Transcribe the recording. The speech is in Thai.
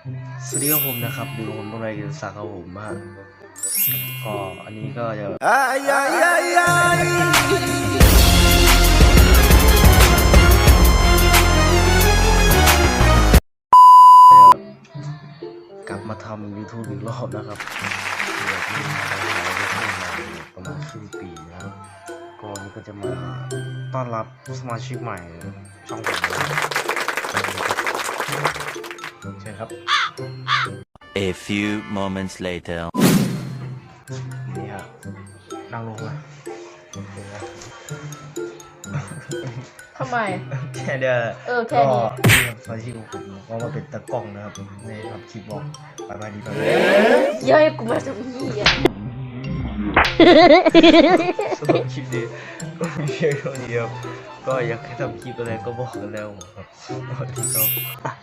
สวัสดีครับผมนะครับดูผมต้องไรกินสักดิ์ครับผมฮะก็อันนี้ก็จะกลับมาทำ YouTube อีกรอบนะครับประมาณครึ่งปีนะครับก็นี่ก็จะมาต้อนรับสมาชิกใหม่ช่องผมนะครับ ใช่ครับ A few moments later. นี่ฮะนั่งลงเลยทำไม แค่เดียวเออแค่นี้ ก็นี่ครับสมาชิกของผมก็มาเป็นตะกล้องนะครับในทำคลิปบอกไปไปดีไปไปเย้ยกูมาสักยี่อะสำหรับคลิปนี้ก็มีเพียงเท่านี้ครับก็อยากให้ทำคลิปอะไรก็บอกกันแล้วครับสวัสดีครับ